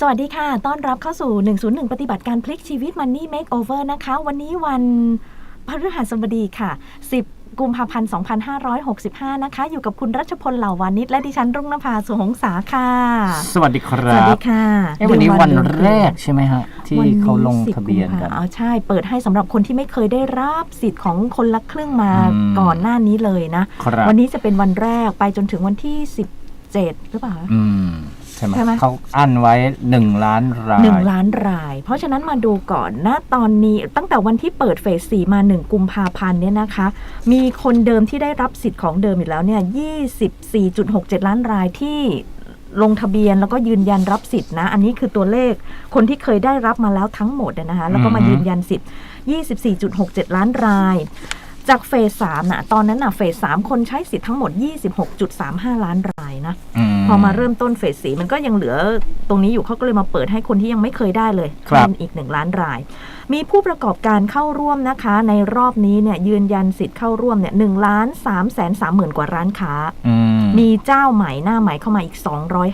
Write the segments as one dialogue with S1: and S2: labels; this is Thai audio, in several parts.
S1: สวัสดีค่ะ ต้อนรับเข้าสู่ 101 ปฏิบัติการพลิกชีวิต Money Makeover นะคะ วันนี้วันพฤหัสบดีค่ะ 10 กุมภาพันธ์ 2565 นะคะ อยู่กับคุณรัชพล เหล่าวานิชและดิฉันรุ่งนภาสุหงษาค่ะ
S2: สวัสดีค
S1: ส
S2: รั
S1: วัสดี
S2: บ
S1: ค่ะ
S2: เอ้วันนี้
S1: ดู
S2: วัน
S1: ดู
S2: แรกใช่ไหมฮะ ที่
S1: วันนี้
S2: เขาลง
S1: 10
S2: ทะเบียนกัน
S1: กุมภาอ๋อใช่ เปิดให้สำหรับคนที่ไม่เคยได้รับสิทธิ์ของคนละครึ่งมา
S2: อืม
S1: ก่อนหน้านี้เลยนะ
S2: ครับ
S1: วันนี้จะเป็นวันแรกไปจนถึงวันที่ 17 หรือเปล่า
S2: อืมใช่ไหม
S1: ใช่ไหม
S2: เขาอั้นไว้หนึ่งล้านราย
S1: หนึ่งล้านราย เพราะฉะนั้นมาดูก่อนนะตอนนี้ตั้งแต่วันที่เปิดเฟสสี่มา 1 กุมภาพันธ์เนี่ยนะคะ มีคนเดิมที่ได้รับสิทธิ์ของเดิมอยู่แล้วเนี่ย24.67 ล้านรายที่ลงทะเบียนแล้วก็ยืนยันรับสิทธิ์นะ อันนี้คือตัวเลขคนที่เคยได้รับมาแล้วทั้งหมดอะนะคะ แล้วก็มายืนยันสิทธิ์ 24.67 ล้านราย จากเฟสสามนะตอนนั้นนะเฟสสามคนใช้สิทธิ์ทั้งหมด 26.35 ล้านรายนะ พอมาเริ่มต้นเฟสสีมันก็ยังเหลือตรงนี้อยู่เขาก็เลยมาเปิดให้คนที่ยังไม่เคยได้เลย
S2: ครับ
S1: เป็นอีกหนึ่งล้านราย มีผู้ประกอบการเข้าร่วมนะคะ ในรอบนี้เนี่ยยืนยันสิทธิ์เข้าร่วมเนี่ยหนึ่งล้านสามแสนสามหมื่นกว่าร้านค้า
S2: อืม
S1: มีเจ้าใหม่หน้าใหม่เข้ามาอีก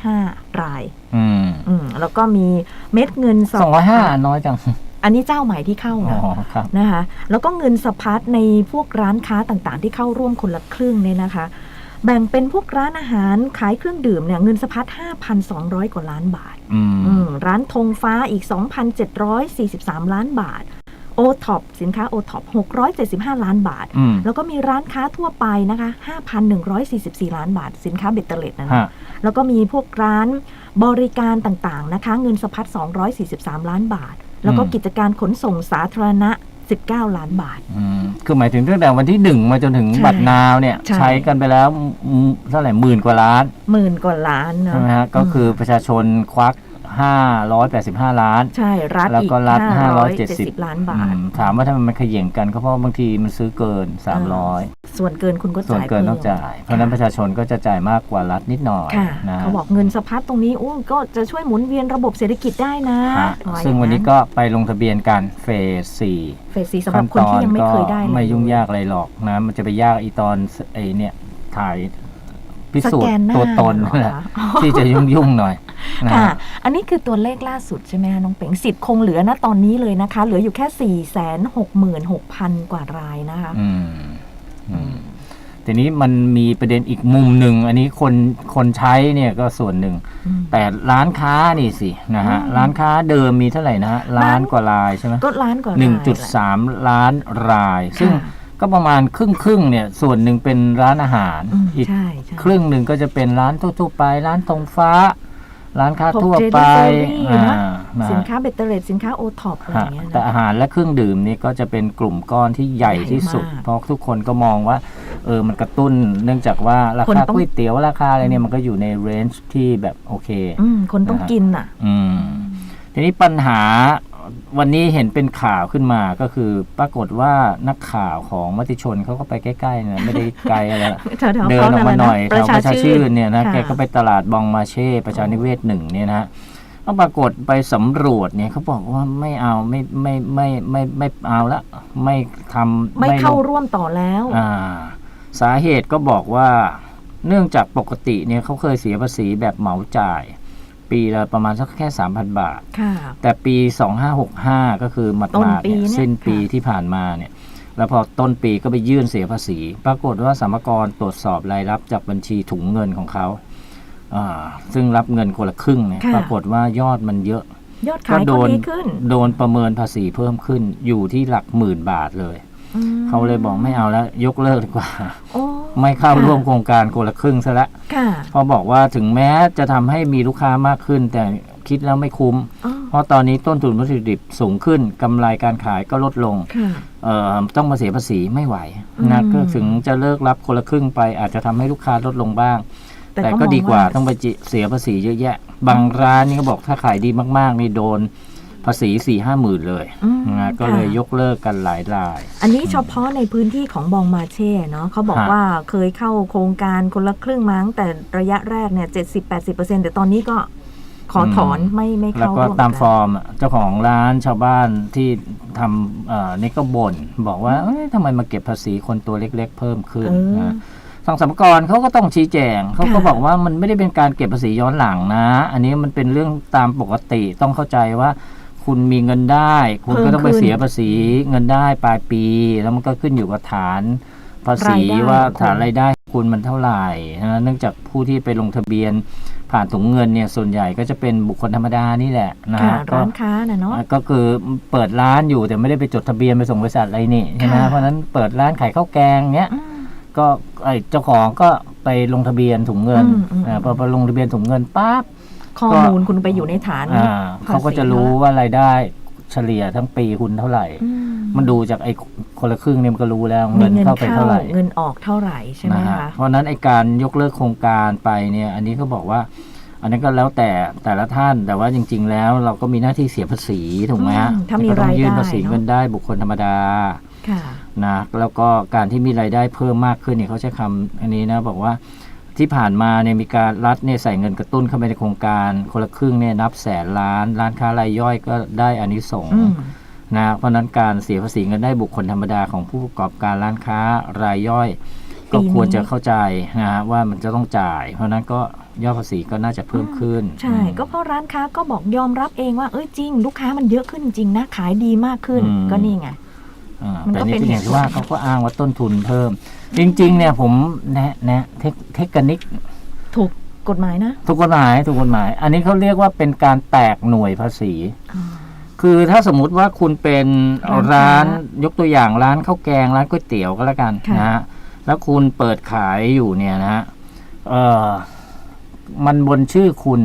S1: 205ราย
S2: อืม
S1: อืมแล้วก็มีเม็ดเงิน
S2: สองร้อยห้าน้อยจัง
S1: อันนี้เจ้าใหม่ที่เข้า
S2: อ๋
S1: นะ
S2: อครับ
S1: นะคะ แล้วก็เงินสะพัดในพวกร้านค้าต่างๆ ที่เข้าร่วมคนละครึ่งเนี่ยนะคะ แบ่งเป็นพวกร้านอาหารขายเครื่องดื่มเนี่ยเงินสะพัด 5,200 กว่าล้านบาท
S2: อืม
S1: อืมร้านธงฟ้าอีก 2,743 ล้านบาทโอท็อปสินค้าโอท็อป675 ล้านบาท
S2: อืม
S1: แล้วก็มีร้านค้าทั่วไปนะคะ 5,144 ล้านบาท สินค้าเบตเตอร์เล็ดนะนะ
S2: ฮะ
S1: แล้วก็มีพวกร้านบริการต่างๆนะคะ เงินสะพัด 243 ล้านบาท แล้วก็
S2: อืม
S1: กิจการขนส่งสาธารณะ 19 ล้านบาท
S2: อืมคือหมายถึงตั้งแต่วันที่หนึ่งมาจนถึง
S1: ใช่
S2: บัตรนาวเนี่ย
S1: ใช่
S2: ใช้กันไปแล้วอืมเท่าไหร่หมื่นกว่าล้าน
S1: หมื่นกว่าล้านเนอะ
S2: ใช่ไหมฮะก็คือประชาชนควัก 585 ล้าน
S1: ใช่รัฐ
S2: แล้ว
S1: อีก
S2: ก็รัฐ
S1: 570
S2: 570
S1: ล้านบาท
S2: อืมถามว่าทำไมมันเขย่งกันก็เพราะบางทีมันซื้อเกิน 300
S1: ส่วนเกินคุณก็
S2: ส่วน
S1: จ่าย
S2: เกิน
S1: พิ่ม
S2: ต้องจ่าย เพราะฉะนั้นประชาชนก็จะจ่ายมากกว่ารัฐนิดหน่อย
S1: ค่ะ
S2: นะ
S1: เขาบอกเงินสะพัดตรงนี้โอ้ก็จะช่วยหมุนเวียนระบบเศรษฐกิจได้นะ
S2: ฮะ
S1: ว่า
S2: ซึ่ง
S1: อย่า
S2: วันนี้ก็ไปลงทะเบียนกันเฟสสี่
S1: เฟสสีสำหรับคนที่ยังไม่เคยได้เลย
S2: ไม่ยุ่งยากอะไรหรอกนะมันจะไปยากอีตอนไอเนี่ยถ่าย พิสูจ
S1: สแก
S2: น์
S1: นหน้า
S2: ตัวตน
S1: เหรอ
S2: นั่นแหละ
S1: คะ
S2: ที่จะยุ่งยุ่งๆหน่อยนะ
S1: ค่ะ
S2: ฮะ
S1: อันนี้คือตัวเลขล่าสุดใช่ไหมคะน้องเป๋งสิทธิ์คงเหลือนะตอนนี้เลยนะคะ เหลืออยู่แค่4 6 6 0 0 0กว่ารายนะคะ
S2: อืมอืมทีนี้มันมีประเด็นอีกมุมหนึ่ง อันนี้คนคนใช้เนี่ยก็ส่วนหนึ่ง
S1: อืม
S2: แต่ร้านค้านี่สินะฮะ
S1: อืม
S2: ร้านค้าเดิมมีเท่าไหร่นะฮะล้าน
S1: ร้าน
S2: กว่ารายใช่ไหม
S1: ก็ล้านกว่า
S2: หนึ่ง
S1: ราย
S2: จุด
S1: แหละ
S2: สามล้านราย ซึ่ง
S1: ค่ะ
S2: ก็ประมาณครึ่งครึ่งๆเนี่ยส่วนหนึ่งเป็นร้านอาหาร
S1: อืม
S2: อีก
S1: ใช่ใช่
S2: ครึ่งหนึ่งก็จะเป็นร้านทั่วๆไป ร้านธงฟ้า ร้านค้า
S1: พวก
S2: ทั่วไป
S1: Delivery นะ
S2: อ่านะ
S1: สิน
S2: ฮะ
S1: ค้าเบตเตอร์เรทสินค้าโอท็อปอะไรอ
S2: ฮะ
S1: ย่างเงี้ย
S2: แต่
S1: นะ
S2: อาหารและเครื่องดื่มนี่ก็จะเป็นกลุ่มก้อนที่ใหญ่ที่สุด
S1: ใหญ่มาก
S2: เพราะทุกคนก็มองว่าเออมันกระตุ้นเนื่องจากว่ารา
S1: คน
S2: คา
S1: ต้อง
S2: ก๋วยเตี๋ยวราคาอะไรเนี่ยมันก็อยู่ในเรนจ์ที่แบบโอเค
S1: อืมคนต้อง
S2: นะฮะ
S1: กินอะ
S2: อืมทีนี้ปัญหา วันนี้เห็นเป็นข่าวขึ้นมาก็คือปรากฏว่านักข่าวของมติชนเขาก็ไปใกล้ๆนะไม่ได้ไกลอะไรหรอก
S1: แถวๆ
S2: เดินออกมาหน่อยแถวประชาชื่นเนี่ยนะ
S1: ค่
S2: แกก็ไปตลาดบองมาเช่ประชานิเวศหนึ่งเนี่ยนะฮะก็ปรากฏไปสำรวจเนี่ยเขาบอกว่าไม่เอาไม่ไม่ไม่ไม่ไม่เอาละไม่ทำ
S1: ไม่เข้า
S2: ลง
S1: ร่วมต่อแล้ว
S2: อ่าสาเหตุก็บอกว่าเนื่องจากปกติเนี่ยเขาเคยเสียภาษีแบบเหมาจ่าย ปีละประมาณสักแค่ 3,000 บาท
S1: ค่ะ
S2: แต่ปี 2565 ก็คือหมัด
S1: ต้น
S2: มา
S1: ปี
S2: เนี่ย
S1: เนี่ย
S2: สิ้นปี
S1: ค่ะ
S2: ที่ผ่านมาเนี่ยแล้วพอต้นปีก็ไปยื่นเสียภาษี ปรากฏว่าสมกรตรวจสอบรายรับจากบัญชีถุงเงินของเขาอ่าซึ่งรับเงินคนละครึ่งเนี่ย
S1: ค่ะ
S2: ปรากฏว่ายอดมันเยอะ
S1: ยอดขาย
S2: ก็โด
S1: ก็
S2: น
S1: ดีขึ้น
S2: โดนประเมินภาษีเพิ่มขึ้นอยู่ที่หลักหมื่นบาทเลย
S1: อืม
S2: เขาเลยบอกไม่เอาแล้วยกเลิกดีกว่า
S1: โอ้
S2: ไม่เข้า
S1: ค่ะ
S2: ร่วมโครงการคนละครึ่งซะละ
S1: ค่ะ
S2: เพราะบอกว่าถึงแม้จะทำให้มีลูกค้ามากขึ้น แต่คิดแล้วไม่คุ้ม
S1: อ๋อ
S2: เพราะตอนนี้ต้นทุนวัตถุดิบสูงขึ้นกำไรการขายก็ลดลง
S1: ค่ะ
S2: เอ่อต้องมาเสียภาษีไม่ไหว
S1: อืม
S2: นะก็ถึงจะเลิกรับคนละครึ่งไป อาจจะทำให้ลูกค้าลดลงบ้าง แต่
S1: ม
S2: ก็
S1: อง
S2: ดีกว่าต้องไปจิเสียภาษีเยอะแยะ บางร้านนี่เขาบอกถ้าขายดีมากๆนี่โดน ภาษีสี่ห้าหมื่นเลย
S1: อืม
S2: นะก็เลย
S1: ค่ะ
S2: ยกเลิกกันหลายราย
S1: อันนี้เฉพาะในพื้นที่ของบองมาเช่เนาะเขาบอก
S2: ฮะ
S1: ว่าเคยเข้าโครงการคนละครึ่งมาตั้งแต่ระยะแรกเนี่ยเจ็ดสิบแปดสิบเปอร์เซ็นแต่ตอนนี้ก็ขอถอนไม่ไม่
S2: แล้ว
S1: เข้า
S2: ก็
S1: ร่วม
S2: ตาม
S1: กัน
S2: ฟอร์มอะเจ้าของร้านชาวบ้านที่ทำเอ่อนี่ก็บ่นบอกว่าเอ้ยทำไมมาเก็บภาษีคนตัวเล็ก ๆ เพิ่มขึ้น
S1: เออ
S2: นะทางสรรพากรเขาก็ต้องชี้แจงเขาก็
S1: ค่ะ
S2: บอกว่ามันไม่ได้เป็นการเก็บภาษีย้อนหลังนะ อันนี้มันเป็นเรื่องตามปกติต้องเข้าใจว่า คุณมีเงินได้ คุณก็ต้องไปเสียภาษีเงินได้ปลายปี แล้วมันก็ขึ้นอยู่กับฐานภาษี
S1: รายได้
S2: ว่า
S1: ของคุณ
S2: ฐานรายได้คุณมันเท่าไหร่นะเนื่องจากผู้ที่ไปลงทะเบียนผ่านถุงเงินเนี่ยส่วนใหญ่ก็จะเป็นบุคคลธรรมดานี่แหละนะ
S1: ค่ะ
S2: ฮะก็
S1: ร้านค้าน่ะเนาะ
S2: ก็คือเปิดร้านอยู่แต่ไม่ได้ไปจดทะเบียนไปส่งบริษัทอะไรนี่ใช่ไหม
S1: ค่ะ
S2: เพราะฉะนั้นเปิดร้านขายข้าวแกงเนี้ย
S1: อืม
S2: ก็ไอเจ้าของก็ไปลงทะเบียนถุงเงิน
S1: อืมอืม
S2: อ่าพอไปลงทะเบียนถุงเงินปั๊บ
S1: ข้อมูลคุณไปอยู่ในฐาน
S2: อ่า
S1: ภษี
S2: เขาก็จะรู้ว่ารายได้เฉลี่ยทั้งปีคุณเท่าไหร่
S1: อื
S2: มันดูจากไอ้คนละครึ่งเนี่ยมันก็รู้แล้ว
S1: มี
S2: เงิน
S1: เงิน
S2: เข้าไป
S1: เข้า
S2: เท่าไหร่
S1: เงินออกเท่าไหร่ใช่ไหม
S2: นะฮะ
S1: คะ
S2: เพราะฉะนั้นไอ้การยกเลิกโครงการไปเนี่ย อันนี้ก็บอกว่า อันนั้นก็แล้วแต่แต่ละท่านแต่ว่าจริง ๆ แล้วเราก็มีหน้าที่เสียภาษีถูกไหมฮะ
S1: อืมถ้ามี
S2: ก็ต้องยื่น
S1: รายได้
S2: ภาษี
S1: เนอะ
S2: เงินได้บุคคลธรรมดา
S1: ค่ะ
S2: นะแล้วก็การที่มีรายได้เพิ่มมากขึ้นเนี่ยเขาใช้คำอันนี้นะบอกว่า ที่ผ่านมาเนี่ยมีการรัฐเนี่ยใส่เงินกระตุ้นเข้าไปในโครงการคนละครึ่งเนี่ยนับแสนล้าน ร้านค้ารายย่อยก็ได้อานิสงส์
S1: อืม
S2: นะเพราะฉะนั้นการเสียภาษีเงินได้บุคคลธรรมดาของผู้ประกอบการร้านค้ารายย่อย ก็
S1: ปีนี้
S2: ควรจะเข้าใจนะฮะว่ามันจะต้องจ่าย เพราะฉะนั้นก็ยอดภาษีก็น่าจะเพิ่มขึ้น
S1: ใช่
S2: อืม
S1: ก็เพราะร้านค้าก็บอกยอมรับเองว่าเอ้ยจริง ลูกค้ามันเยอะขึ้นจริงนะขายดีมากขึ้น
S2: อืม
S1: ก็นี่ไง
S2: อ่า
S1: มัน
S2: แต่
S1: ก็
S2: นี่
S1: เป็น
S2: ก็อย่างที่
S1: เหตุผล
S2: ว่าเขาก็อ้างว่าต้นทุนเพิ่ม จริง ๆ เนี่ยผมแนะแนะเทคเทคนิค
S1: ถูกกฎหมายนะ
S2: ถูกกฎหมายถูกกฎหมาย อันนี้เขาเรียกว่าเป็นการแตกหน่วยภาษี
S1: อ่า
S2: คือถ้าสมมุติว่าคุณเป็น
S1: ร้านค้า
S2: ร้านยกตัวอย่างร้านข้าวแกงร้านก๋วยเตี๋ยวก็แล้วกัน
S1: ค่ะ
S2: นะฮะแล้วคุณเปิดขายอยู่เนี่ยนะฮะเออมันบนชื่อคุณ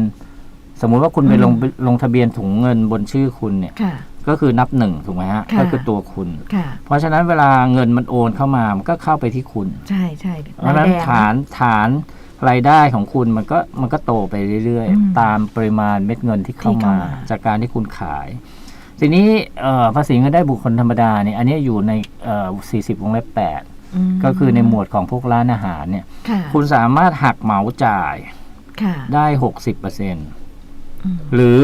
S2: สมมุติว่าคุณไปลงลงทะเบียนถุงเงินบนชื่อคุณเนี่ย
S1: ค่ะ
S2: ก็คือนับหนึ่งถูกไหมฮะ
S1: ค่ะ
S2: ก็คือตัวคุณ
S1: ค่ะ
S2: เพราะฉะนั้นเวลาเงินมันโอนเข้ามามันก็เข้าไปที่คุณ
S1: ใช่ใช่
S2: เพราะฉะนั้น
S1: รยแดง
S2: ฐานฐานรายได้ของคุณมันก็มันก็โตไปเรื่อย
S1: อืม
S2: ๆตามปริมาณเม็ดเงินที่เข้า
S1: ที่เข้า
S2: มา
S1: มา
S2: จากการที่คุณขาย ทีนี้เอ่อภาษีเงินได้บุคคลธรรมดาเนี่ยอันนี้อยู่ในเอ่อ40 วงเล็บ
S1: ม
S2: 8ก็คือในหมวดของพวกร้านอาหารเนี่ย
S1: ค่ะ
S2: คุณสามารถหักเหมาจ่าย
S1: ค่ะ
S2: ได้ 60%เอื
S1: ม
S2: หรือ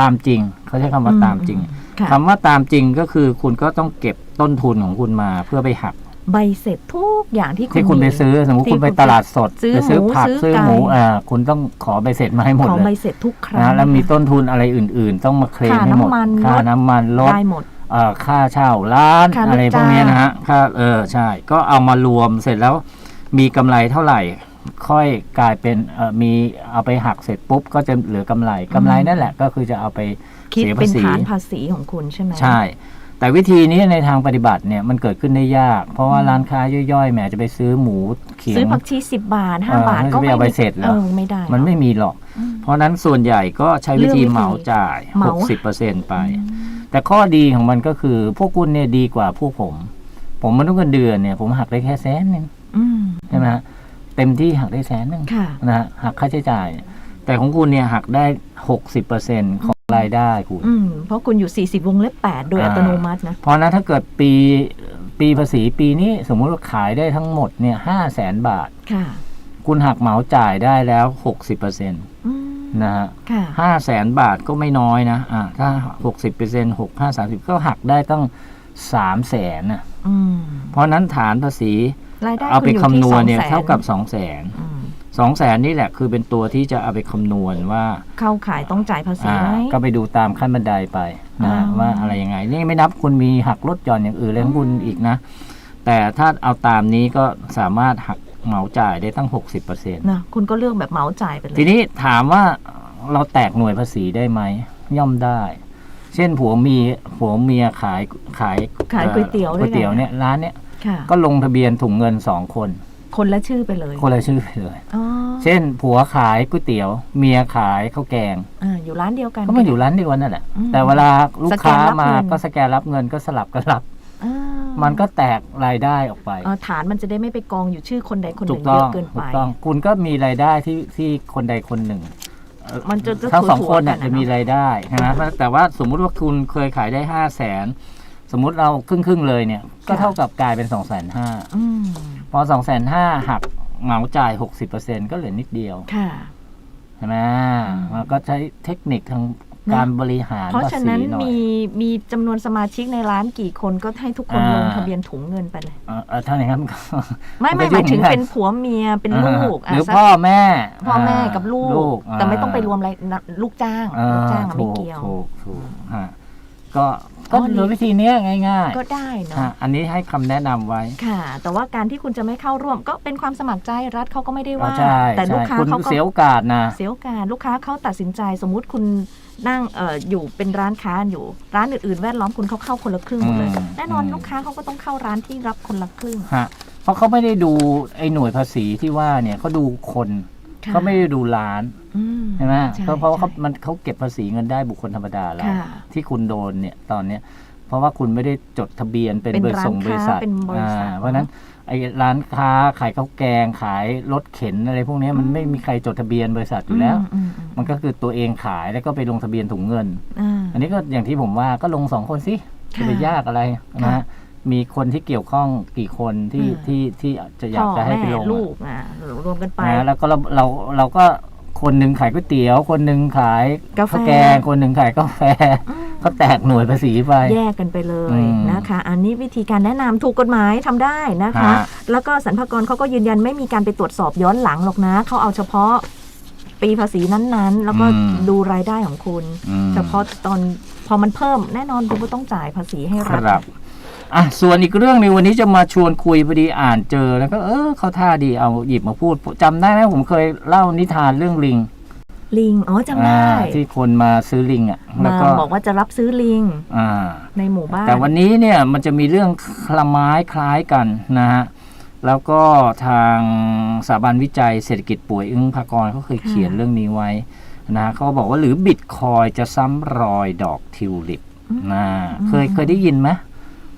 S2: ตามจริง เขาใช้คำว่าตามจริง
S1: ค่ะ
S2: คำว่าตามจริงก็คือคุณก็ต้องเก็บต้นทุนของคุณมาเพื่อไปหัก
S1: ใบเสร็จทุกอย่างที่คุณ
S2: ที่คุณไป
S1: มี
S2: ซื้อสมมติ
S1: ที่
S2: คุณไป
S1: คุณ
S2: ตลาดสด
S1: ซื้อ
S2: ไปซื้อ
S1: หมู
S2: ผัก
S1: ซื้อ
S2: ซื้อ
S1: ไก่
S2: หมูอ่าคุณต้องขอใบเสร็จมาให้หมด
S1: ของ
S2: เล
S1: ใบ
S2: ย
S1: เสร็จทุกครั้ง
S2: นะแล้วมีต้นทุนอะไรอื่น ๆ ต้องมาเคลม
S1: ค่า
S2: ให้หมด
S1: น้ำมัน
S2: ค่าร
S1: ถ
S2: น้ำมันรถ
S1: ได้หมด
S2: เอ่อค่าเช่าร้าน
S1: ค่าลูก
S2: อะไรพวกเนี้ย
S1: จ้าง
S2: นะฮะค่าเออใช่ ก็เอามารวมเสร็จแล้วมีกำไรเท่าไหร่ ค่อยกลายเป็นเอ่อมีเอาไปหักเสร็จปุ๊บ ก็จะเหลือกำไรกำไรนั่นแหละก็คือจะเอาไป
S1: คิด
S2: เสีย
S1: เป็
S2: ภานษี
S1: ฐานภาษีของคุณใช่ไหม
S2: ใช่ แต่วิธีนี้ในทางปฏิบัติเนี่ยมันเกิดขึ้นได้ยาก เพราะว่าร้านค้าย่อยๆแหมจะไปซื้อหมูเขีย
S1: ซื้องผักชีสิบบาทห้า
S2: เออบา
S1: ท
S2: ให้
S1: ก็
S2: ไป
S1: ไม่
S2: เอาใบ
S1: มี
S2: เสร็จเหรอ
S1: เออไม่ได้
S2: มันไม่มีหรอก
S1: อืม
S2: เพราะฉะนั้นส่วนใหญ่ก็ใช้วิธี
S1: เลือกวิธี
S2: เหมาจ่าย
S1: เหมา
S2: 60%ไป แต่ข้อดีของมันก็คือ พวกคุณเนี่ยดีกว่าพวกผม ผมมันต้องเงินเดือนเนี่ย ผมหักได้แค่แสนหนึง
S1: อืม
S2: ใช่ไหมฮะ เต็มที่หักได้แสนหนึ่ง
S1: ค่ะ
S2: นะฮะหักค่าใช้จ่าย แต่ของคุณเนี่ยหักได้60%ของรายได้คุณ
S1: อืมเพราะคุณอยู่ 40 วงเล็บ 8 โดย
S2: อ่า
S1: อัตโนมัตินะ
S2: เพราะนั้นถ้าเกิดปีปีภาษีปีนี้สมมุติว่าขายได้ทั้งหมดเนี่ยห้าแสนบาท
S1: ค่ะ
S2: คุณหักเหมาจ่ายได้แล้ว60%น
S1: อืมะ
S2: ฮะ
S1: ค่ะ
S2: ห้าแสนบาทก็ไม่น้อยนะอ่าถ้า60% 6 5 30ก็หักได้ตั้ง3แสนนะ
S1: อืม
S2: เพราะนั้นฐานภาษี
S1: รายได้
S2: เอาไป
S1: ณยู่
S2: คำนวณเนี่ย
S1: ที่200,000
S2: เท่ากับ2แสน
S1: อืม
S2: 2แสนนี่แหละคือเป็นตัวที่จะเอาไปคำนวณว่า
S1: เข้าขายต้องจ่ายภาษี
S2: อ่า
S1: ไหม
S2: ก็ไปดูตามขั้นบันไดไปนะ
S1: อ๋อ
S2: ว่าอะไรยังไง นี่ไม่นับคุณมีหักลดหย่อนอย่างอื่นเลยของคุณอีกนะ แต่ถ้าเอาตามนี้ก็สามารถหักเหมาจ่ายได้ตั้ง 60%
S1: นะคุณก็เลือกแบบเหมาจ่ายไปเลย
S2: ทีนี้ถามว่าเราแตกหน่วยภาษีได้ไหม ย่อมได้ เช่นผัวมีผัวเมียขายขาย
S1: ขายก๋วยเตี๋ยว
S2: อ่อ
S1: ด้
S2: ก๋
S1: วย
S2: วยเตี๋ยว
S1: กัน
S2: เนี่ยร้านเนี่ย
S1: ค่ะ
S2: ก็ลงทะเบียนถุงเงินสองคน
S1: คนละชื่อไปเลย
S2: คนละชื่อไปเลย
S1: อ๋อ
S2: เช่น ผัวขายก๋วยเตี๋ยว เมียขายข้าวแกง
S1: อ่าอยู่ร้านเดียวกัน
S2: ก็มาอยู่ร้านเดียวกันนั่นแหละ
S1: อืม
S2: แต่เวลาลูกค้ามา
S1: สแกนรับเงิน
S2: ก็สแกนรับเงินก็สลับกันรับ
S1: อ่า
S2: มันก็แตกรายได้ออกไป
S1: เอ่อฐานมันจะได้ไม่ไปกองอยู่ชื่อคนใดคนห
S2: ถู
S1: นึ่
S2: ก
S1: ง
S2: ต้
S1: เย
S2: อง
S1: อะเกิน
S2: ถู
S1: ไป
S2: กต้องคุณก็มีรายได้ที่ที่คนใดคนหนึ่งเอ่อ
S1: มันจะจะ
S2: ทั้งสอง
S1: ถั่วๆ
S2: คนเนี่ย
S1: กั
S2: จะ
S1: นอะ
S2: มี
S1: เนาะ
S2: รายได้นะแต่ว่าสมมุติว่าคุณเคยขายได้ห้าแสน สมมุติเราครึ่งครึ่งๆเลยเนี่ย ก็เท่ากับกลายเป็นสองแสนห้า
S1: อืม
S2: พอสองแสนห้าหักเหมาจ่ายหกสิบเปอร์เซ็นก็เหลือนิดเดียว
S1: ค่ะ
S2: ใช่ไหม
S1: อืม
S2: มันก็ใช้เทคนิคทางการบริหาร
S1: เพราะ
S2: ภา
S1: ฉะ
S2: ษี
S1: นั้น
S2: หน่อย
S1: มีมีจำนวนสมาชิกในร้านกี่คนก็ให้ทุกคน
S2: อ่า
S1: ลงทะเบียนถุงเงินไปเลย
S2: เอ่อเอ่อถ้าอย่างนั้นก็
S1: ไม่
S2: มัน
S1: ไม่
S2: ก็
S1: หมายถึง
S2: ยุ่งเหมือนกัน
S1: เป็นผัวเมียเป็นลูก
S2: หรือ
S1: สัก
S2: พ่อแม่
S1: พ่อแม่กับลูก
S2: อ่า
S1: แต่ไม่ต้องไปรวมอะไรนะลูกจ้าง
S2: อ่
S1: ลูกจ้างอะ
S2: ถู
S1: ไม่
S2: ก
S1: เกี่ยว
S2: ถูกถู กฮะก็ก็
S1: อ๋อนี่
S2: โดยวิธีเนี้ยง่าย
S1: ก็ได้เนาะ
S2: ๆฮะอันนี้ให้คำแนะนำไว้
S1: ค่ะ แต่ว่าการที่คุณจะไม่เข้าร่วมก็เป็นความสมัครใจรัฐเขาก็ไม่ได้
S2: ก็
S1: ว่า
S2: ใช่
S1: แต่ลูก
S2: ใช่
S1: ค้า
S2: คุณ
S1: เขาก็
S2: เสียโอกาสนะ
S1: เสียโอกาสลูกค้าเขาตัดสินใจสมมุติคุณนั่งเอ่ออยู่เป็นร้านค้าอยู่ ร้านอื่นๆ แวดล้อมคุณเขาเข้าคนละครึ่งหมดเลย
S2: อืม
S1: แน่นอน
S2: อืม
S1: ลูกค้าเขาก็ต้องเข้าร้านที่รับคนละครึ่ง
S2: ฮะเพราะเขาไม่ได้ดูไอ้หน่วยภาษีที่ว่าเนี่ยเขาดูคน
S1: ค่ะ
S2: เขาไม่ได้ดูร้าน
S1: อืม
S2: ใช่ไหม
S1: ใช่
S2: เพราะเพราะว่าเขา
S1: ใช่
S2: มันเขาเก็บภาษีเงินได้บุคคลธรรมดาแล้ว
S1: ค่ะ
S2: ที่คุณโดนเนี่ยตอนเนี้ยเพราะว่าคุณไม่ได้จดทะเบียนเป็น
S1: เป็น
S2: บริษัท
S1: ร้าน
S2: บริษัท
S1: ค้าเป็นบริษัท
S2: อ่าเพราะฉะนั้นไอ้ร้านค้าขายข้าวแกงขายรถเข็นอะไรพวกเนี้ยมัน
S1: อืม
S2: ไม่มีใครจดทะเบียนบริษัทอยู่แล้ว
S1: อืมอืม
S2: มันก็คือตัวเองขายแล้วก็ไปลงทะเบียนถุงเงิน
S1: อ่า
S2: อันนี้ก็อย่างที่ผมว่าก็ลงสองคนสิจะไป
S1: ค่ะ
S2: ยากอะไรนะ
S1: ค่ะ
S2: ฮะ มีคนที่เกี่ยวข้องกี่คนที่
S1: อืม
S2: ที่ที่จะอยาก
S1: พ่อ
S2: จะให้
S1: แม่
S2: ไปลง
S1: ลู
S2: อะ
S1: กอะรวมกันไป
S2: นะแล้วก็เราเราเราก็คนหนึ่งขายก๋วยเตี๋ยว คนหนึ่งขาย
S1: กาแฟ
S2: ข้าวแกงคนหนึ่งขายกาแฟ
S1: อืม
S2: ก็แตกหน่วยภาษีไป
S1: แยกกันไปเลย
S2: อืม
S1: นะคะ อันนี้วิธีการแนะนำถูกกฎหมายทำได้นะคะ
S2: ฮะ
S1: แล้วก็สรรพากรเขาก็ยืนยันไม่มีการไปตรวจสอบย้อนหลังหรอกนะเขาเอาเฉพาะปีภาษีนั้นๆ แล้วก็
S2: อืม
S1: ดูรายได้ของคุณ
S2: อืม
S1: เฉพาะตอนพอมันเพิ่มแน่นอนคุณก็ต้องจ่ายภาษีให้
S2: ค
S1: รัฐ
S2: รับ อะส่วนอีกเรื่องหนึงวันนี้จะมาชวนคุยพอดีอ่านเจอแล้วก็เออเขาท่าดีเอาหยิบมาพูดจำได้ไหมผมเคยเล่านิทานเรื่องลิง
S1: ลิงอ๋อจำได้
S2: อ่าที่คนมาซื้อลิงอะแล้ว
S1: มา
S2: ก็
S1: บอกว่าจะรับซื้อลิง
S2: อ่า
S1: ในหมู่บ้าน
S2: แต่วันนี้เนี่ยมันจะมีเรื่องคละไม้คล้ายกันนะฮะแล้วก็ทางสถาบันวิจัยเศรษฐกิจป่วยอึ้งภากรเขาเคยเขียนเรื่องนี้ไว้นะเขาบอกว่าหรือบิตคอยจะซ้ำรอยดอกทิวลิป
S1: อืม
S2: นะเคย
S1: อืม
S2: เคยได้ยินไหม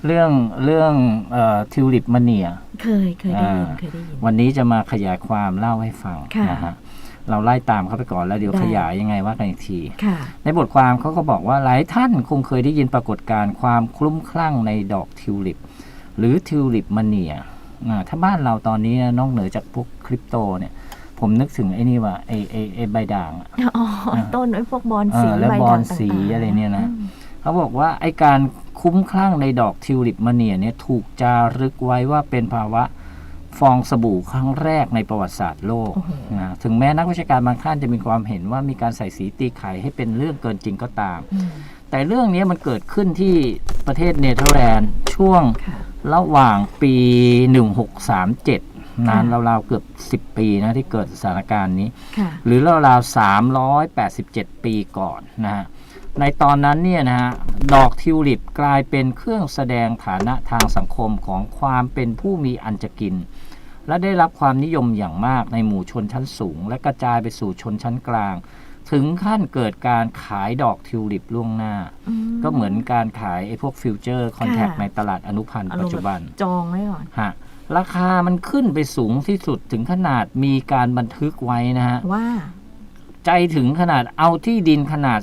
S2: เรื่องเรื่องเอ่อทิวลิปมาเนีย
S1: เคยเคยได้ยิน
S2: อ่า
S1: เคยได้ยิน
S2: วันนี้จะมาขยายความเล่าให้ฟัง
S1: ค่ะ
S2: นะฮะเราไล่ตามเขาไปก่อนแล้วเดี๋ยว
S1: ได้
S2: ขยายยังไงว่ากันอีกที
S1: ค่ะ
S2: ในบทความเขาก็บอกว่าหลายท่านคงเคยได้ยินปรากฏการณ์ความคลุ้มคลั่งในดอกทิวลิป หรือทิวลิปมาเนียอ่าถ้าบ้านเราตอนนี้นะนอกเหนือจากพวกคริปโตเนี่ยผมนึกถึงไอ้นี่ว่าไอ้ไอ้ไอ้ใบด่างอะ
S1: อ๋อ
S2: อ่า
S1: ต้นไอ้พวกบอลสี
S2: อ่าแล้ว
S1: ใบบ
S2: อล
S1: ด่าง
S2: สี
S1: ต่างๆ
S2: อะไรเนี่ยนะ
S1: อืม
S2: เขาบอกว่าไอ้การคุ้มคลั่งในดอกทิวลิปมาเนียเนี่ยถูกจารึกไว้ว่าเป็นภาวะฟองสบู่ครั้งแรกในประวัติศาสตร์โลก
S1: โอ้โห
S2: นะถึงแม้นักวิชาการบางท่านจะมีความเห็นว่ามีการใส่สีตีไข่ให้เป็นเรื่องเกินจริงก็ตาม
S1: อืม
S2: แต่เรื่องนี้มันเกิดขึ้นที่ประเทศเนเธอร์แลนด์ช่วง
S1: ค่ะ
S2: ระหว่างปี 1637 นานราวๆเกือบ 10 ปีนะที่เกิดสถานการณ์นี้
S1: ค่ะ
S2: หรือราวๆ387 ปีก่อนนะฮะ ในตอนนั้นเนี่ยนะฮะดอกทิวลิปกลายเป็นเครื่องแสดงฐานะทางสังคมของความเป็นผู้มีอันจะกิน และได้รับความนิยมอย่างมากในหมู่ชนชั้นสูง และกระจายไปสู่ชนชั้นกลาง ถึงขั้นเกิดการขายดอกทิวลิปล่วงหน้า ก็เหมือนการขายไอ้พวกฟิวเจอร์คอนแทค
S1: ค่ะ
S2: ในตลาดอนุพันธ์
S1: อาร
S2: ปั
S1: ม
S2: จ
S1: ณ์
S2: จุบัน
S1: แบบจองไว้ก่อน
S2: ฮะราคามันขึ้นไปสูงที่สุดถึงขนาดมีการบันทึกไว้นะฮะ
S1: ว่า
S2: ใจถึงขนาดเอาที่ดินขนาด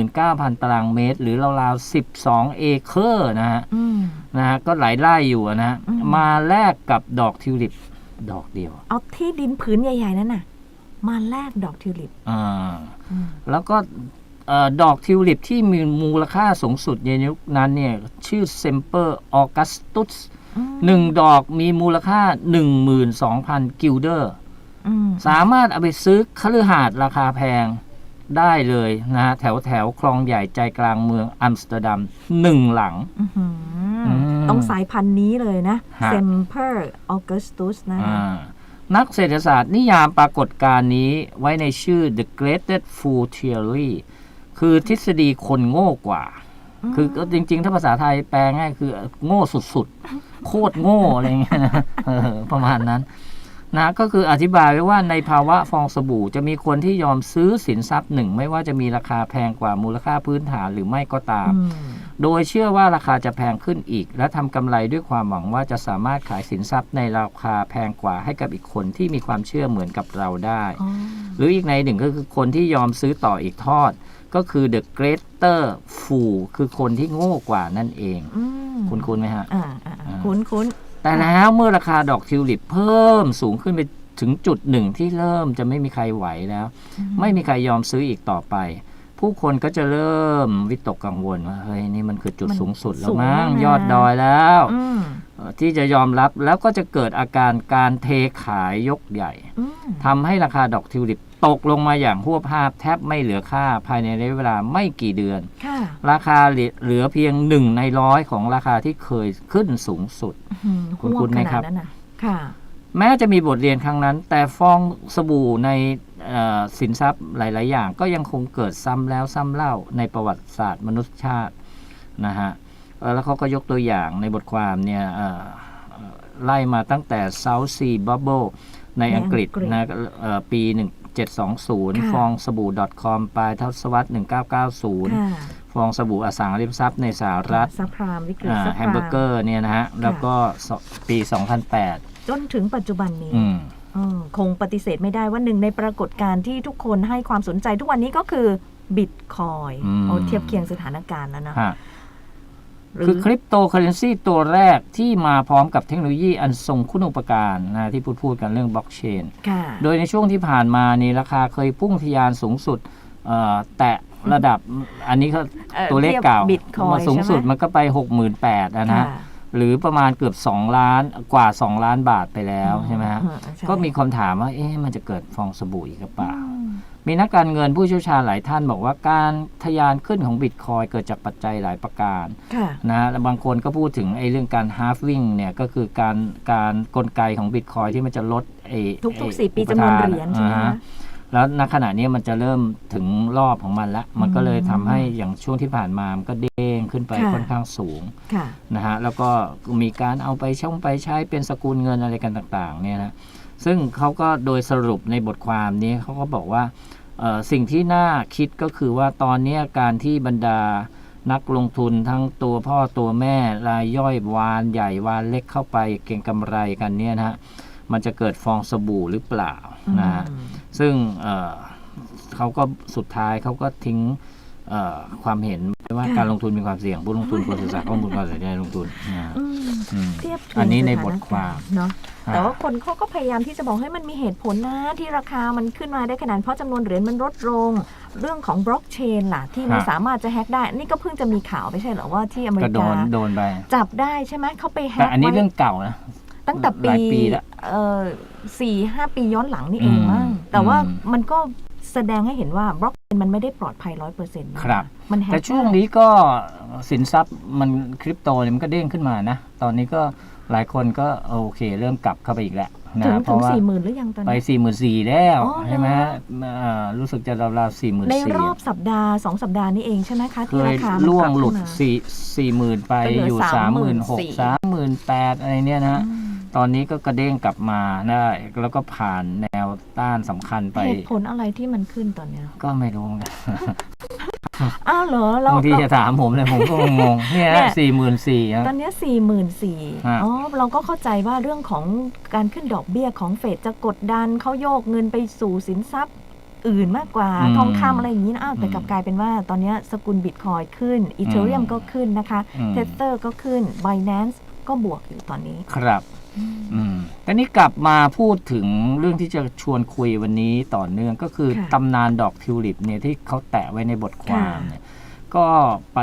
S2: 49,000 ตารางเมตร หรือราวๆ 12 เอเคอร์นะฮะ
S1: อืม
S2: นะฮะก็หลายไร่อยู่อะนะฮะ
S1: อืม
S2: มาแลกกับดอกทิวลิปดอกเดียว
S1: เอาที่ดินผืนใหญ่ ๆ นั่นน่ะ มาแลกดอกทิวลิป
S2: อ่า
S1: อืม
S2: แล้วก็เอ่อดอกทิวลิปที่มีมูลค่าสูงสุดในยุคนั้นเนี่ยชื่อเซมเปอร์ออกัสตุส
S1: อืม
S2: หนึ่งดอกมีมูลค่า 12,000 กิลเดอร์
S1: อืม
S2: สามารถเอาไปซื้อคฤหาสน์ราคาแพงได้เลยนะฮะแถวแถวคลองใหญ่ใจกลางเมืองอัมสเตอร์ดัมหนึ่งหลัง
S1: อื้อหืออ
S2: ม
S1: ต้องสายพันธุ์นี้เลยนะ
S2: ฮะ
S1: Semper Augustus นะ
S2: อ่านักเศรษฐศาสตร์นิยามปรากฏการณ์นี้ไว้ในชื่อ The Greatest Fool Theory คือทฤษฎีคนโง่กว่า คือก็จริง ๆ ถ้าภาษาไทยแปลง่ายคือโง่สุดๆ โคตรโง่อะไรเงี้ยนะเออประมาณนั้น นะก็คืออธิบายไว้ว่าในภาวะฟองสบู่จะมีคนที่ยอมซื้อสินทรัพย์หนึ่ง ไม่ว่าจะมีราคาแพงกว่ามูลค่าพื้นฐานหรือไม่ก็ตาม
S1: อืม
S2: โดยเชื่อว่าราคาจะแพงขึ้นอีก และทำกำไรด้วยความหวังว่าจะสามารถขายสินทรัพย์ในราคาแพงกว่าให้กับอีกคนที่มีความเชื่อเหมือนกับเราได้
S1: อ๋อ
S2: หรืออีกในหนึ่งก็คือคนที่ยอมซื้อต่ออีกทอด ก็คือ the greater fool คือคนที่โง่กว่านั่นเอง
S1: อืม
S2: คุณคุณไหมฮะ
S1: อ่าอ่า
S2: อ่า
S1: คุ้นคุ้น
S2: แต่แล้วเมื่อราคาดอกทิวลิปเพิ่มสูงขึ้นไปถึงจุดหนึ่งที่เริ่มจะไม่มีใครไหวแล้ว ไม่มีใครยอมซื้ออีกต่อไป ผู้ผู้คนก็จะเริ่มวิตกกังวลว่าเฮ้ยนี่มันคือจุด
S1: มัน
S2: สูงสุดแล้
S1: สู
S2: ว
S1: ง
S2: มั้ง
S1: แล้วนะ
S2: ยอดดอยแล้ว
S1: อืม
S2: เอ่อ ที่จะยอมรับแล้วก็จะเกิดอาการการเทขายยกใหญ่
S1: อืม
S2: ทำให้ราคาดอกทิวลิปตกลงมาอย่างหัวภาพแทบไม่เหลือค่าภายในระยะเวลาไม่กี่เดือน
S1: ค่ะ
S2: ราคาเหลือเหลือเพียงหนึ่งในร้อยของราคาที่เคยขึ้นสูงสุด
S1: อืม
S2: คุณ
S1: ห่วง
S2: คุณไหม
S1: ขนาด
S2: ครับ
S1: นั้นน่ะค่ะ
S2: แม้จะมีบทเรียนครั้งนั้น แต่ฟองสบู่ในเอ่อสินทรัพย์หลาย ๆ อย่าง ก็ยังคงเกิดซ้ำแล้วซ้ำเล่าในประวัติศาสตร์มนุษยชาตินะฮะเอ่อ แล้วเขาก็ยกตัวอย่างในบทความเนี่ยเอ่อเอ่อไล่มาตั้งแต่ South Sea Bubble ในอังกฤษ
S1: ในอังกฤษ
S2: นะเอ่อปี 1720
S1: ค่ะ
S2: ฟองสบู่ .com ปลายทศวรรษ 1990
S1: ค่ะ
S2: ฟองสบู่อสังหาริมทรัพย์ในสหรัฐ
S1: ซัพพรามวิกฤต
S2: อ่า
S1: ซัพพ
S2: แฮ
S1: ราม
S2: เบอร์เกอร์เนี่ยนะฮะ แล้วก็สปี 2008
S1: จนถึงปัจจุบันนี้
S2: อืม
S1: เออคงปฏิเสธไม่ได้ว่าหนึ่งในปรากฏการณ์ที่ทุกคนให้ความสนใจทุกวันนี้ก็คือบิตคอย
S2: อืม
S1: โอ้เทียบเคียงสถานการณ์แล้วนะ
S2: ฮะ
S1: หรื
S2: คือคริปโตเคอเรนซีตัวแรกที่มาพร้อมกับเทคโนโลยีอันทรงคุณูปการนะที่พูดพูดกันเรื่องบล็อกเชน
S1: ค่ะ
S2: โดยในช่วงที่ผ่านมานี่ราคาเคยพุ่งทะยานสูงสุดเอ่อแตะระดับอันนี้ก็
S1: อ่อ
S2: ตัวเลขเก่า
S1: บิตคอย
S2: มาสูงสุดมันก็ไป 68,000นะนะหรือประมาณเกือบ 2 ล้านกว่า 2 ล้านบาทไปแล้วใช่ไหมฮะก็มีคำถามว่าเอ๊ะมันจะเกิดฟองสบู่อีกหรือเปล่า มีนักการเงินผู้เชี่ยวชาญหลายท่านบอกว่าการทะยานขึ้นของบิตคอยเกิดจากปัจจัยหลายประการ
S1: ค่ะ
S2: นะฮะแล้วบางคนก็พูดถึงไอ้เรื่องการ halving เนี่ยก็คือการการกลไกของบิตคอยที่มันจะลดไอ้
S1: ทุก
S2: ไอ้
S1: ๆสี่ปี
S2: อุป
S1: จำนวน
S2: ทา
S1: เหรียญใช่ไหม
S2: อ่าฮะ
S1: คะ
S2: แล้วณขณะนี้มันจะเริ่มถึงรอบของมันแล้วมันก็เลย
S1: อืม
S2: ทำให้อย่างช่วงที่ผ่านมา มันก็เด้งขึ้นไป
S1: ค่ะ
S2: ค่อนข้างสูง
S1: ค่ะ
S2: นะฮะแล้วก็มีการเอาไปช่องไปใช้เป็นสกุลเงินอะไรกันต่างๆเนี่ยนะ ซึ่งเขาก็โดยสรุปในบทความนี้เขาก็บอกว่าเอ่อสิ่งที่น่าคิดก็คือว่าตอนเนี้ยการที่บรรดานักลงทุนทั้งตัวพ่อตัวแม่รายย่อยวานใหญ่วานเล็กเข้าไปเก่งกำไรกันเนี่ยนะฮะมันจะเกิดฟองสบู่หรือเปล่านะฮะ
S1: อืม
S2: ซึ่งเอ่อเขาก็สุดท้ายเขาก็ทิ้งเอ่อความเห็นว่า
S1: ค่ะ
S2: การลงทุนมีความเสี่ยงผู้ลงทุนควรศึกษาข้อมูลก่อนตัดสินใจลงทุนนะฮะ
S1: อืม
S2: อืม
S1: เทียบเคียง
S2: อันนี้ใน
S1: สถ
S2: บทความ
S1: กรณ์เนาะแต่ว่าคนเขาก็พยายามที่จะบอกให้มันมีเหตุผลนะที่ราคามันขึ้นมาได้ขนาดเพราะจำนวนเหรียญมันลดลง เรื่องของบล็อกเชนล่ะ ที่มัน
S2: ฮะ
S1: สามารถจะแฮกได้ นี่ก็เพิ่งจะมีข่าวไม่ใช่เหรอว่าที่อเม
S2: ก็
S1: ริ
S2: โด
S1: กาน
S2: โดนไป
S1: จับได้ใช่ไหมเขาไปแฮ
S2: แต่
S1: ก
S2: อันนี้
S1: ไว้
S2: เรื่องเก่านะ
S1: ตั้งแต่
S2: หลายปีแล้ว
S1: เอ่อสี่ห้าปีย้อนหลังนี่เอง
S2: อืม
S1: มั้งแต่ว่า
S2: อืม
S1: มันก็แสดงให้เห็นว่าบล็อกเชนมันไม่ได้ปลอดภัยร้อยเปอร์เซ็นต์
S2: ครับ
S1: มันแฮก
S2: แต่ช่วง
S1: ได้
S2: นี้ก็สินทรัพย์มันคริปโตเนี่ยมันก็เด้งขึ้นมานะ ตอนนี้ก็หลายคนก็โอเค เริ่มกลับเข้าไปอีกแล้วนะ
S1: ถึง
S2: เพ
S1: ถึง
S2: ราะว่า
S1: สี่หมื่นหรือยังตอน
S2: ไป
S1: นี้
S2: 4ี่หมื่นสี่แล้ว
S1: อ๋อเหรอ
S2: ใช่ไหมฮะเอ่อรู้สึกจะราวๆสี่หมื่น
S1: ใน
S2: สี่
S1: รอบสัปดาห์สองสัปดาห์นี้เองใช่ไหมคะ
S2: เค
S1: ที่
S2: ย
S1: ราคามัน
S2: ล่วง
S1: กบ
S2: หลุด
S1: ขึ้นมา
S2: สี่สี่หมื่นไป
S1: ก็เหลือ
S2: อยู่สามหมื่นหก
S1: 34,000
S2: สามหมื่นแปดอะไรเนี่ยนะฮะ
S1: อืม
S2: ตอนนี้ก็กระเด้งกลับมาได้แล้วก็ผ่านแนวต้านสำคัญไป
S1: เหตุผลอะไรที่มันขึ้นตอนเนี้ย
S2: ก็ไม่รู้เหมือนกัน
S1: อ้าวเหรอเรา
S2: บางที
S1: เรา
S2: จะถามผมเลยผมก็งงๆเนี่ย
S1: เนี่ย
S2: สี่หมื่นสี่
S1: ตอนเนี้สี่หมื่นสี่
S2: ฮะ
S1: อ๋อเราก็เข้าใจว่าเรื่องของการขึ้นดอกเบี้ยของเฟดจะกดดันเขาโยกเงินไปสู่สินทรัพย์อื่นมากกว่า
S2: อืม
S1: ทองคำอะไรอย่างนี้นะอ้าวแต่
S2: อืม
S1: กลับกลายเป็นว่าตอนเนี้ยสกุลบิตคอยขึ้นอีเทเรียม
S2: อืม
S1: ก็ขึ้นนะคะ
S2: อืม
S1: เทเตอร์ก็ขึ้น b i n a n c e ก็บวกอยู่ตอนนี้
S2: ครับ อืมแต่นี่กลับมาพูดถึงเรื่องที่จะชวนคุยวันนี้ต่อเนื่องก็คือ
S1: ค่ะ
S2: ตำนานดอกทิวลิปเนี่ยที่เขาแตะไว้ในบทความ
S1: ค่ะ
S2: เนี่ยก็ไป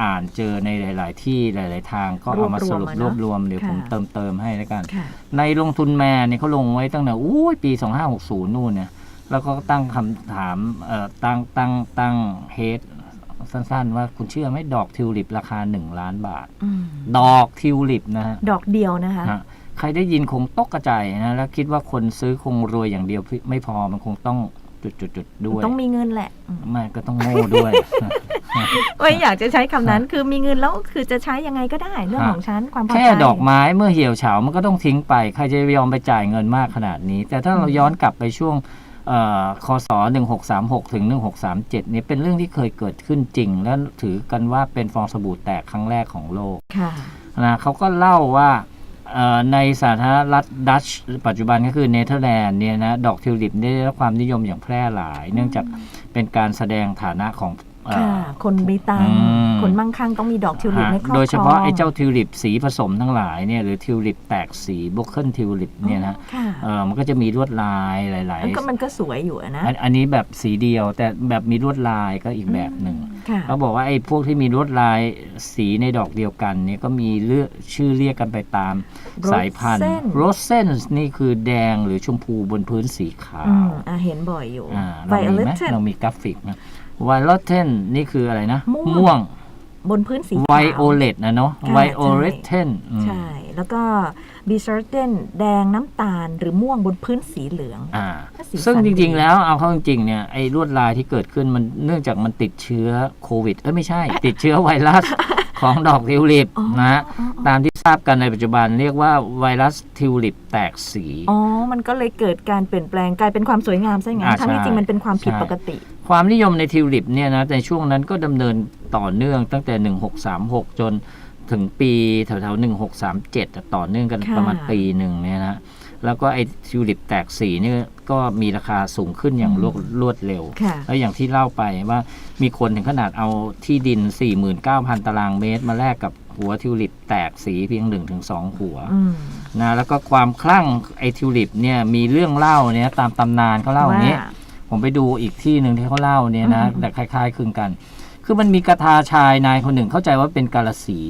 S2: อ่านเจอในหลาย ๆ ที่หลาย ๆ ทางก็เอามาร
S1: วบรวม
S2: สรุป
S1: มาเนอะ
S2: รวบรวมเดี๋ยวผม
S1: ค่ะ
S2: เติมเติมให้แล้วกัน
S1: ค่ะ
S2: ในลงทุนแมนเนี่ยเขาลงไว้ตั้งแต่อู้ยปี 2560 นู่นเนี่ย แล้วก็ตั้งคำถามเอ่อตั้งตั้งตั้งเฮดสั้น ๆ ว่าคุณเชื่อไหมดอกทิวลิปราคา 1 ล้านบาท
S1: อืม
S2: ดอกทิวลิปนะฮะ
S1: ดอกเดียวนะคะ
S2: ฮะ ใครได้ยินคงตกกระจายนะแล้วคิดว่าคนซื้อคงรวยอย่างเดียวไม่พอมันคงต้องจุดจุดจุดๆๆด้วย
S1: ต้องมีเงินแหละอืม
S2: ไม่ก็ต้องโง่ด้วย
S1: ไม่อยากจะใช้คำนั้นคือมีเงินแล้วคือจะใช้ยังไงก็ได้เรื่อง
S2: ฮะ
S1: ของฉันความพอใจ
S2: แค่ดอกไม้เมื่อเหี่ยวเฉามันก็ต้องทิ้งไป ใครจะยอมไปจ่ายเงินมากขนาดนี้ แต่ถ้าเราย้อนกลับไปช่วงเอ่อคศ1636 ถึง 1637เนี่ยเป็นเรื่องที่เคยเกิดขึ้นจริง และถือกันว่าเป็นฟองสบู่แตกครั้งแรกของโลก
S1: ค่ะ
S2: นะเขาก็เล่าว่าเอ่อ ในสาธารณรัฐดัตช์ปัจจุบันก็คือเนเธอร์แลนด์เนี่ยนะดอกทิวลิปได้รับความนิยมอย่างแพร่หลาย เนื่องจากเป็นการแสดงฐานะของ
S1: ค่ะคนมีตังค์
S2: อืม
S1: คนมั่งคั่งต้องมีดอกทิวลิปในครอบครอง
S2: โดยเฉพาะไอ้เจ้าทิวลิปสีผสมทั้งหลายเนี่ยหรือทิวลิปแตกสีบ o กเกิลทิวลิปเนี่ยนะ
S1: ค่ะ
S2: เออมันก็จะมีลวดลายหลาย
S1: มันก็มันก็สวยอยู่อะนะ
S2: ๆอันอันนี้แบบสีเดียวแต่แบบมีลวดลายก็อีกแบบหนึ่ง
S1: ค่ะ
S2: เขาบอกว่าไอ้พวกที่มีลวดลายสีในดอกเดียวกันเนี่ยก็มีเลือกชื่อเรียกกันไปตามสายพันธุ์
S1: Rosen
S2: โรเซนนี่คือแดงหรือชมพูบนพื้นสีขาว
S1: อืมอะเห็นบ่อยอยู่
S2: อ่า
S1: ไว
S2: เรา
S1: โอ
S2: มี
S1: เล
S2: ไหม
S1: ต
S2: เรามีกราฟิกนะ ไวโอเลตนี่คืออะไรนะ
S1: ม่วง
S2: ม่วง
S1: บนพื้นสีขาว
S2: ไวโอเลตนะเนาะ
S1: ค่ะ
S2: ไวโอเลต
S1: ใช่ แล้วก็บีเซอร์เทนแดงน้ำตาลหรือม่วงบนพื้นสีเหลือง
S2: อ่า
S1: ก็สี
S2: ซึ่ง
S1: สัน
S2: จ
S1: ดี
S2: ริง ๆ แล้วเอาเข้าจริงๆเนี่ยไอ้ลวดลายที่เกิดขึ้นมันเนื่องจากมันติดเชื้อโควิด เอ้ยไม่ใช่ ติดเชื้อไวรัส ของดอกทิวลิป
S1: อ๋อ
S2: นะฮะ
S1: อ๋ออ๋อ
S2: ตามที่ทราบกันในปัจจุบันเรียกว่าไวรัสทิวลิปแตกสี
S1: อ๋อ มันก็เลยเกิดการเปลี่ยนแปลงกลายเป็นความสวยงามซะงั้น
S2: อ่า
S1: ทั้งที่
S2: ใช่
S1: จริงมันเป็นความผิด
S2: ใช่
S1: ปกติ
S2: ความนิยมในทิวลิปเนี่ยนะในช่วงนั้นก็ดำเนินต่อเนื่องตั้งแต่ 1636 จนถึงปีแถวๆ1637อะต่อเนื่องกัน
S1: ค่ะ
S2: ประมาณปีหนึ่งเนี่ยนะ แล้วก็ไอ้ทิวลิปแตกสีนี่ก็มีราคาสูงขึ้นอย่างรวดรวดเร็ว
S1: ค่ะ
S2: แล้วอย่างที่เล่าไปว่ามีคนถึงขนาดเอาที่ดิน 49,000 ตารางเมตร มาแลกกับหัวทิวลิปแตกสีเพียง 1-2 หัว
S1: อืม
S2: นะแล้วก็ความคลั่งไอทิวลิปเนี่ยมีเรื่องเล่าเนี่ยตามตำนานเขาเล่าอย่างนี้
S1: ว่า
S2: ผมไปดูอีกที่หนึ่งที่เขาเล่าเนี่ยนะ
S1: อืม
S2: แต่คล้ายๆคลึงกัน คือมันมีกระทาชายนายคนหนึ่งเข้าใจว่าเป็นกาลสี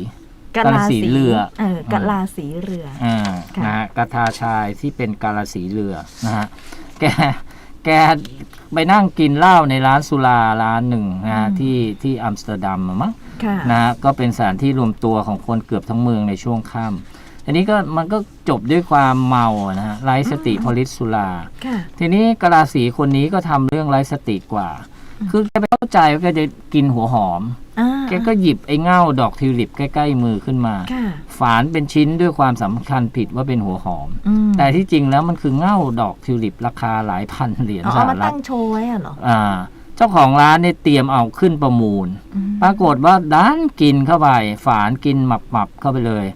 S1: กะ
S2: กะ
S1: ลา
S2: ลาสี
S1: สี
S2: เรือ
S1: เออกะลาสีเรือ
S2: อ่า
S1: ค่ะ
S2: นะฮะกระทาชายที่เป็นกาลสีเรือนะฮะแกแกไปนั่งกินเหล้าในร้านสุราร้านหนึ่งนะฮะที่ที่อัมสเตอร์ดัมอะมั้ง
S1: ค่ะ
S2: นะฮะก็เป็นสถานที่รวมตัวของคนเกือบทั้งเมืองในช่วงค่ำทีนี้ก็มันก็จบด้วยความเมาอะนะฮะไร้สติพลิตสุรา
S1: ค่ะ
S2: ทีนี้กะลาสีคนนี้ก็ทำเรื่องไร้สติกว่า คือแกไปเข้าใจว่าแกจะกินหัวหอม
S1: อ่า
S2: แกก็หยิบไอ้เง่าดอกทิวลิปใกล้ ๆ มือขึ้นมา
S1: ค่ะ
S2: ฝานเป็นชิ้นด้วยความสำคัญผิดว่าเป็นหัวหอม
S1: อืม
S2: แต่ที่จริงแล้วมันคือเง่าดอกทิวลิปราคาหลายพันเหรียญ
S1: เอา
S2: ส
S1: เอา
S2: ห
S1: มา
S2: รั
S1: ตั้
S2: ฐ
S1: งโชว์ไว้อะเหรอ
S2: อ่า เจ้าของร้านเนี่ยเตรียมเอาขึ้นประมูล
S1: อืม
S2: ปรากฏว่าด้านกินเข้าไป ฝานกินหมับๆเข้าไปเลย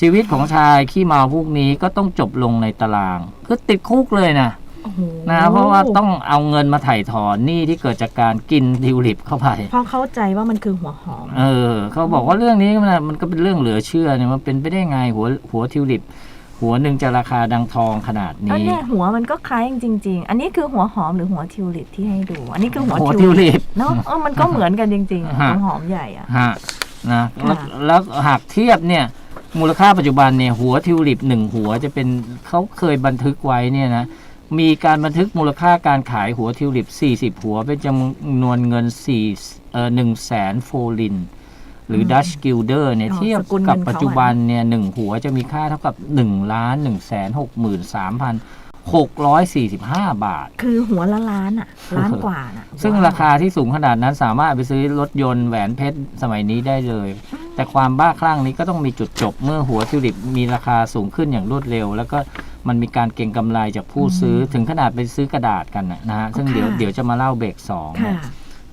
S2: ชีวิตของชายขี้เมาพวกนี้ก็ต้องจบลงในตาราง คือติดคุกเลยนะ
S1: โอ้โห
S2: นะเพราะว่าต้องเอาเงินมาไถ่ถอนหนี้ที่เกิดจากการกินทิวลิปเข้าไป
S1: เพราะเข้าใจว่ามันคือหัวหอม
S2: เออ เขาบอกว่าเรื่องนี้มันมันก็เป็นเรื่องเหลือเชื่อเนี่ยมันเป็นไปได้ไงหัวหัวทิวลิป หัวหนึ่งจะราคาดังทองขนาด
S1: อัน
S2: นี้
S1: เนี้ยหัวมันก็คล้ายจริง ๆ อันนี้คือหัวหอมหรือหัวทิวลิปที่ให้ดู อันนี้คือหัว
S2: หัว
S1: ทิ
S2: ทิ
S1: ว
S2: ว
S1: ลิป
S2: ลิป
S1: เนาะเออมันก็เหมือนกันจริงๆ
S2: ฮะ
S1: หัวหอมใหญ่อะ
S2: ฮะนะแล้ว
S1: ค่ะ
S2: แล้วหากเทียบเนี่ยมูลค่าปัจจุบันเนี่ยหัวทิวลิปหนึ่งหัวจะเป็นเขาเคยบันทึกไว้เนี่ยนะ มีการบันทึกมูลค่าการขายหัวทิวลิป 40 หัว เป็นจำนวนเงิน4เอ่อ1แสนโฟลิน หรือดัชกิลเดอร์เนี่ย
S1: อ๋อ
S2: เทียบ
S1: สกุลเงิน
S2: กับ
S1: เขา
S2: ปัจจุบันเนี่ยหนึ่งหัวจะมีค่าเท่ากับ1ล้าน1แสน6หมื่น3พัน645 บาท
S1: คือหัวละล้านอะล้านกว่าน่ะ
S2: ซึ่งราคาที่สูงขนาดนั้นสามารถไปซื้อรถยนต์แหวนเพชรสมัยนี้ได้เลย แต่ความบ้าคลั่งนี้ก็ต้องมีจุดจบเมื่อหัวทิวลิปมีราคาสูงขึ้นอย่างรวดเร็ว แล้วก็ มันมีการเก็งกำไรจากผู้ซื้อถึงขนาดไปซื้อกระดาษกันนะนะฮะซึ่งเดี๋ยวเดี๋ยวจะมาเล่าเบรกสอง
S1: ค่ะ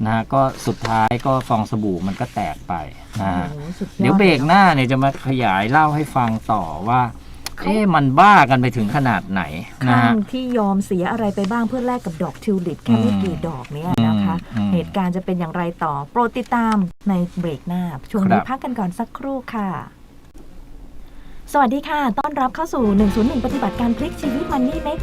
S2: นะฮะก็สุดท้ายก็ฟองสบู่มันก็แตกไปนะ
S1: โอ้
S2: ฮะ
S1: โหสุดอ
S2: เดี๋ยวเบรกหน้าเนี่ยจะมาขยายเล่าให้ฟังต่อว่าเอ๊ะมันบ้ากันไปถึงขนาดไหน
S1: ค
S2: นะ
S1: รั้
S2: ฮะ
S1: งที่ยอมเสียอะไรไปบ้างเพื่อแลกกับดอกทิวลิปแค่ไม่กี่ดอกเนี้ยนะคะ
S2: อืม
S1: เหตุการณ์จะเป็นอย่างไรต่อ โปรดติดตามในเบรกหน้าช่วง
S2: ครั
S1: นี้
S2: บ
S1: พักกันก่อนสักครู่ค่ะ สวัสดีค่ะ ต้อนรับเข้าสู่ 101 ปฏิบัติการพลิกชีวิตมันนี่เมค